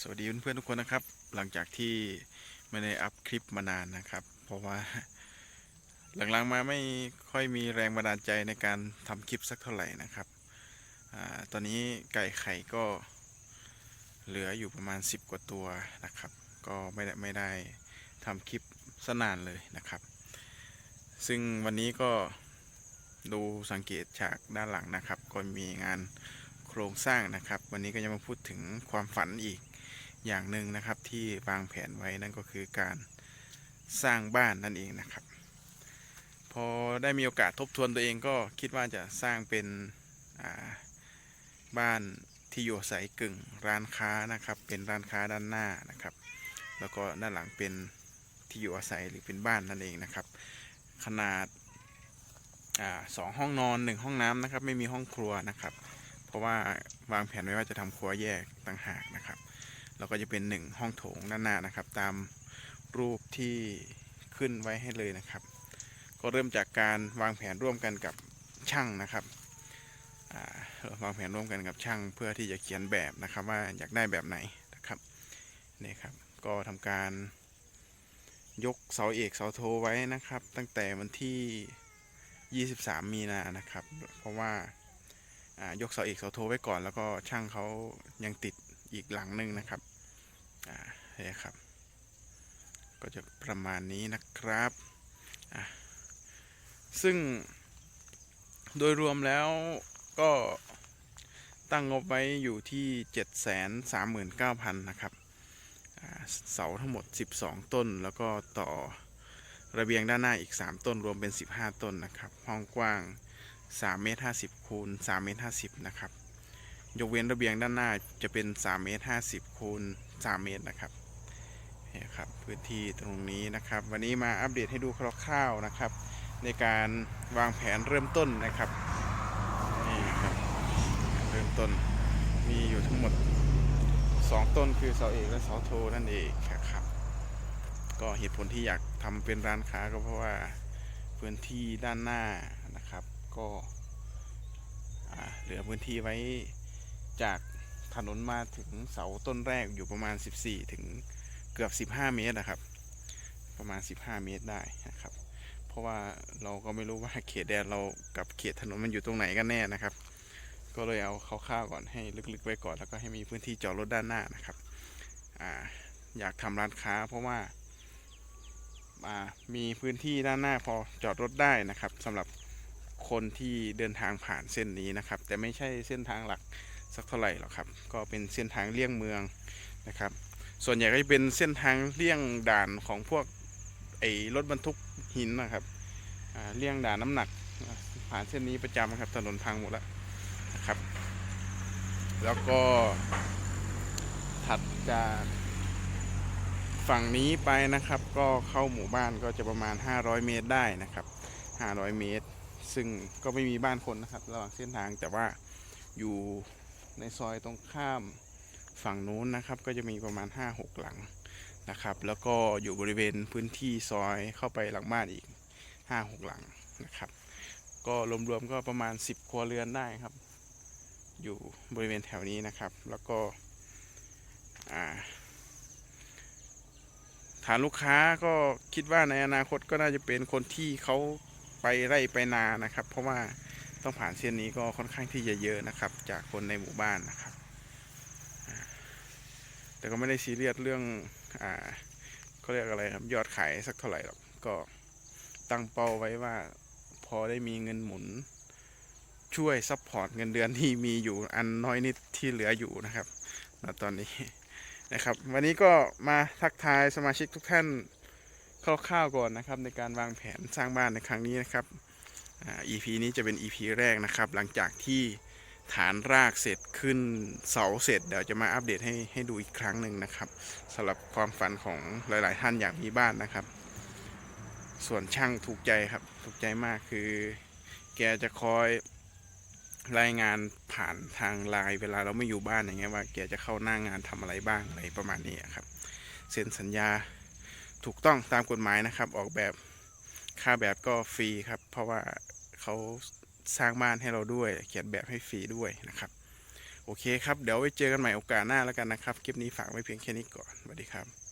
สวัสดีเพื่อนๆทุกคนนะครับ หลังจากที่ไม่ได้อัพคลิปมานานนะครับ เพราะว่าหลังๆมาไม่ค่อยมีแรงบันดาลใจในการทำคลิปสักเท่าไหร่นะครับอตอนนี้ไก่ไข่ก็เหลืออยู่ประมาณ 10 กว่าตัวนะครับ ก็ไม่ได้ไม่ได้ทำคลิปสนานเลยนะครับ ซึ่งวันนี้ก็ดูสังเกตจากด้านหลังนะครับ ก็มีงาน ครงสร้างนะครับ วันนี้ก็จะมาพูดถึงความฝันอีกอย่างหนึ่งนะครับ ที่วางแผนไว้นั่นก็คือการสร้างบ้านนั่นเองนะครับ พอได้มีโอกาสทบทวนตัวเองก็คิดว่าจะสร้างเป็นบ้านที่อยู่อาศัยกึ่งร้านค้านะครับ เป็นร้านค้าด้านหน้านะครับ แล้วก็ด้านหลังเป็นที่อยู่อาศัยหรือเป็นบ้านนั่นเองนะครับ ขนาดอาสองห้องนอนหนึ่งห้องน้ำนะครับ ไม่มีห้องครัวนะครับ ราะว่าวางแผนไว้ว่าจะทำครัวแยกต่างหากนะครับแล้วก็จะเป็นหนึ่งห้องโถงด้านหน้านะครับ ตามรูปที่ขึ้นไว้ให้เลยนะครับ ก็เริ่มจากการวางแผนร่วมกันกับช่างนะครับวางแผนร่วมกันกับช่าง เพื่อที่จะเขียนแบบนะครับ ว่าอยากได้แบบไหนนะครับนี่ครับก็ทำการยกเสาเอกเสาโทไว้นะครับ ตั้งแต่วันที่ 23 มีนานะครับ เพราะว่า ยกเสาเอกเสาโทไว้ก่อน แล้วก็ช่างเขายังติดอีกหลังหนึ่งนะครับอ่านี่ครับ ก็จะประมาณนี้นะครับอะซึ่งโดยรวมแล้วก็ตั้งงบไว้อยู่ที่ 739,000 นะครับเสาทั้งหมด 12 ต้น แล้วก็ต่อระเบียงด้านหน้าอีก 3 ต้นรวมเป็น 15 ต้นนะครับ ห้องกว้าง 3เมตร50คูณ3เมตร50นะครับ ยกเว้นระเบียงด้านหน้าจะเป็น3เมตร50คูณ3เมตรนะครับนี่ครับพื้นที่ตรงนี้นะครับ วันนี้มาอัปเดตให้ดูคร่าวๆนะครับ ในการวางแผนเริ่มต้นนะครับนี่ครับเริ่มต้นมีอยู่ทั้งหมด 2 ต้นคือเสาเอกและเสาโทนั่นเองครับ ก็เหตุผลที่อยากทำเป็นร้านค้าก็เพราะว่าพื้นที่ด้านหน้า ก็เหลือพื้นที่ไว้จากถนนมาถึงเสาต้นแรกอยู่ประมาณ 14 ถึงเกือบ 15 เมตรนะครับ ประมาณ 15 เมตรได้นะครับ เพราะว่าเราก็ไม่รู้ว่าเขตแดนเรากับเขตถนนมันอยู่ตรงไหนกันแน่นะครับ ก็เลยเอาคร่าวๆก่อนให้ลึกๆไว้ก่อน แล้วก็ให้มีพื้นที่จอดรถด้านหน้านะครับออยากทำร้านค้าเพราะว่าอ่ามีพื้นที่ด้านหน้าพอจอดรถได้นะครับสำหรับ คนที่เดินทางผ่านเส้นนี้นะครับ แต่ไม่ใช่เส้นทางหลักสักเท่าไหร่หรอกครับ ก็เป็นเส้นทางเลี่ยงเมืองนะครับ ส่วนใหญ่ก็จะเป็นเส้นทางเลี่ยงด่านของพวกไอ้รถบรรทุกหินนะครับเลี่ยงด่านน้ำหนักผ่านเส้นนี้ประจำครับถนนพังหมดแล้วนะครับ แล้วก็ถัดจากฝั่งนี้ไปนะครับ ก็เข้าหมู่บ้านก็จะประมาณ 500 เมตรได้นะครับ 500 เมตร ซึ่งก็ไม่มีบ้านคนนะครับ ระหว่างเส้นทางแต่ว่าอยู่ในซอยตรงข้ามฝั่งนู้นนะครับ ก็จะมีประมาณ 5-6 หลังนะครับ แล้วก็อยู่บริเวณพื้นที่ซอยเข้าไปหลังบ้านอีก 5-6 หลังนะครับ ก็รวมๆก็ประมาณ 10 ครัวเรือนได้ครับ อยู่บริเวณแถวนี้นะครับ แล้วก็ฐานลูกค้าก็คิดว่าในอนาคตก็น่าจะเป็นคนที่เขา ไปไร่ไปนานะครับ เพราะว่าต้องผ่านเส้นนี้ก็ค่อนข้างที่จะเยอะนะครับ จากคนในหมู่บ้านนะครับ แต่ก็ไม่ได้ซีเรียสเรื่องอ่าเขาเรียกอะไรครับยอดขายสักเท่าไหร่หรอกก็ตั้งเป้าไว้ว่าพอได้มีเงินหมุน ช่วยซัพพอร์ตเงินเดือนที่มีอยู่อันน้อยนิดที่เหลืออยู่นะครับณตอนนี้นะครับ วันนี้ก็มาทักทายสมาชิกทุกท่าน คร่าวๆก่อนนะครับ ในการวางแผนสร้างบ้านในครั้งนี้นะครับอ่า EP นี้จะเป็น EP แรกนะครับ หลังจากที่ฐานรากเสร็จขึ้นเสาเสร็จเดี๋ยวจะมาอัปเดตให้ให้ดูอีกครั้งหนึ่งนะครับสำหรับความฝันของหลาย ๆ ท่านอยากมีบ้านนะครับ ส่วนช่างถูกใจครับถูกใจมากคือ แกจะคอยรายงานผ่านทางไลน์เวลาเราไม่อยู่บ้านอย่างเงี้ยว่าแกจะเข้าหน้างานทำอะไรบ้างอะไรประมาณนี้ครับ เซ็นสัญญา ถูกต้องตามกฎหมายนะครับ ออกแบบค่าแบบก็ฟรีครับ เพราะว่าเขาสร้างบ้านให้เราด้วย เขียนแบบให้ฟรีด้วยนะครับ โอเคครับ เดี๋ยวไว้เจอกันใหม่โอกาสหน้าแล้วกันนะครับ คลิปนี้ฝากไว้เพียงแค่นี้ก่อนสวัสดีครับ